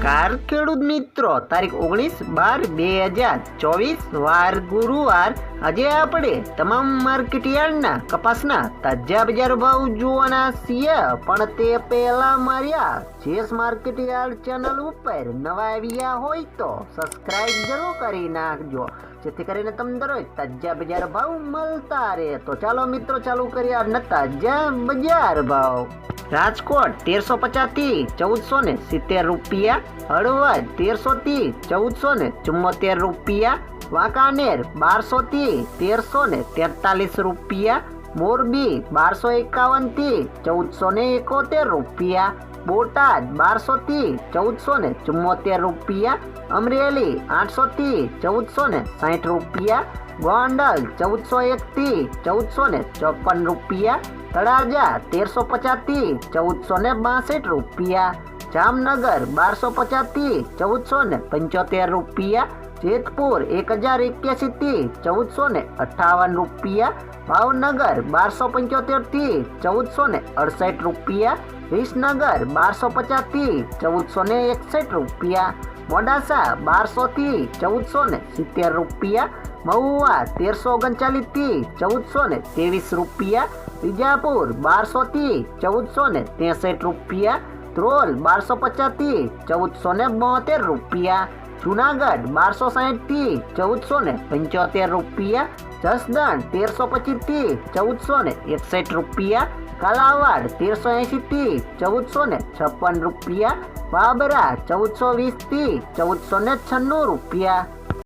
નમસ્કાર ખેડૂત મિત્રો, તારીખ ઓગણીસ બાર બે હજાર ચોવીસ, વાર ગુરુવાર. આજે આપણે તમામ માર્કેટ યાર્ડના કપાસના તાજા બજાર ભાવ જોવાના છીએ. પણ તે પહેલા માર્યા, જેસ માર્કેટ ચેનલ ઉપર નવા આવ્યા હોય તો સબસ્ક્રાઇબ જરૂર કરી નાખજો. જેથી કરીને તમને દરરોજ તાજા બજાર ભાવ મળતા રહે. તો ચાલો મિત્રો, ચાલુ કરીએ આજના તાજા બજાર ભાવ. રાજકોટ તેરસો પચાસથી ચૌદસો ને સિત્તેર રૂપિયા, હળવદ તેરસો થી ચૌદસો ને ચુમ્મોતેર રૂપિયા, વાંકાનેર બારસો થી તેરસો ને તેતાલીસ રૂપિયા, મોરબી બારસો એકાવનથી ચૌદસો ને એકોતેર રૂપિયા, બોટાદ બારસો થી ચૌદસો ને ચુમ્મોતેર રૂપિયા, અમરેલી આઠસો થી ચૌદસો ને સાઠ રૂપિયા, ગોંડલ ચૌદસો એક થી ચૌદસો ને ચોપન રૂપિયા તળાજા તેરસો પચાસથી ચૌદસો ને બાસઠ રૂપિયા, જામનગર બારસો પચાસથી ચૌદસો ને પંચોતેર રૂપિયા, જેતપુર એક હજાર એક્યાસીથી ચૌદસો ને અઠાવન રૂપિયા, ભાવનગર બારસો પંચોતેરથી ચૌદસો ને અડસઠ રૂપિયા, વિસનગર બારસો પચાસથી ચૌદસો ને એકસઠ રૂપિયા મોડાસા બારસો થી ચૌદસો ને સિત્તેર રૂપિયા, મહુવા તેરસો ઓગણચાલીસથી ચૌદસો ને ત્રેવીસ રૂપિયા, વિજાપુર બારસો થી ચૌદસો ને ત્રેસઠ રૂપિયા, ધ્રોલ બારસો પચાસથી ચૌદસો ને બોતેર રૂપિયા, જુનાગઢ બારસો સાહીઠથી ચૌદસો ને પંચોતેર રૂપિયા જસદણ તેરસો પચીસથી ચૌદસો ને એકસઠ રૂપિયા, કાલાવાડ તેરસો એંશી થી ચૌદસો ને છપ્પન રૂપિયા, બાબરા ચૌદસો વીસથી ચૌદસો ને છન્નું રૂપિયા.